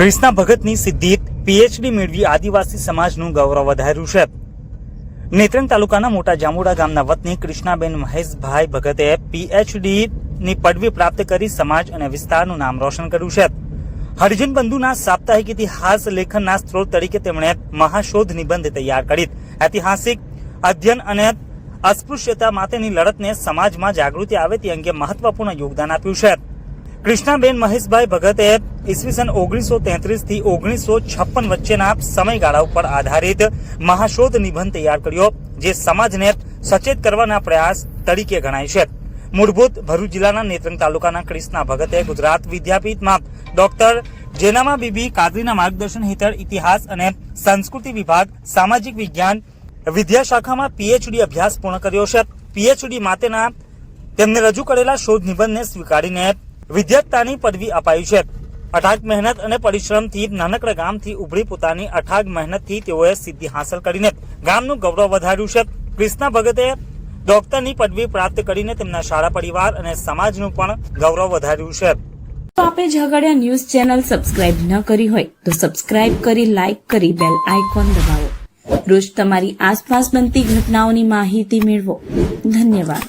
ક્રિષ્ના ભગતની સિદ્ધિ પીએચડી મેળવી આદિવાસી સમાજનું ગૌરવ વધાર્યું છે. નેત્રંગ તાલુકાના મોટા જામુડા ગામના વતની કૃષ્ણાબેન મહેશભાઈ ભગતે પીએચડી ની પદવી પ્રાપ્ત કરી સમાજ અને વિસ્તારનું નામ રોશન કર્યું છે. હરિજન બંધુના સાપ્તાહિક ઇતિહાસ લેખનના સ્ત્રોત તરીકે તેમણે મહાશોધ નિબંધ તૈયાર કરી. ઐતિહાસિક અધ્યયન અને અસ્પૃશ્યતા માટેની લડતને સમાજમાં જાગૃતિ આવે તે અંગે મહત્વપૂર્ણ યોગદાન આપ્યું છે. કૃષ્ણાબેન મહેશભાઈ ભગતે ઈસવીસન ઓગણીસો તેત્રીસથી ઓગણીસો છપ્પન વચ્ચેના સમયગાળા ઉપર આધારિત મહાશોધ નિબંધ તૈયાર કર્યો, જે સમાજને સચેત કરવાના પ્રયાસ તરીકે ગણાય છે. મૂળભૂત ભરૂચ જિલ્લાના નેત્રંગ તાલુકાના ક્રિષ્ના ભગતે ગુજરાત વિદ્યાપીઠમાં ડોક્ટર જેનામા બીબી કાદરીના માર્ગદર્શન હેઠળ ઇતિહાસ અને સંસ્કૃતિ વિભાગ, સામાજિક વિજ્ઞાન વિદ્યાશાખામાં પીએચડી અભ્યાસ પૂર્ણ કર્યો છે. પીએચડી માટેના તેમને રજૂ કરેલા શોધ નિબંધને સ્વીકારીને વિદ્યાર્થતાની પદવી અપાઈ છે. અઠાગ મહેનત અને પરિશ્રમથી નાનકડા ગામથી ઉભરી પોતાની અઠાગ મહેનતથી તેઓએ સિદ્ધિ હાંસલ કરીને ગામનું ગૌરવ વધાર્યું છે. કૃષ્ણા ભગતે ડોક્ટરની પદવી પ્રાપ્ત કરીને તેમના શાળા પરિવાર અને સમાજનું પણ ગૌરવ વધાર્યું છે. તો આપે ઝઘડિયા ન્યૂઝ ચેનલ સબસ્ક્રાઇબ ન કરી હોય તો સબસ્ક્રાઇબ કરી, લાઇક કરી, બેલ આઇકોન દબાવો. રોજ તમારી આસપાસ બનતી ઘટનાઓની માહિતી મેળવો. ધન્યવાદ.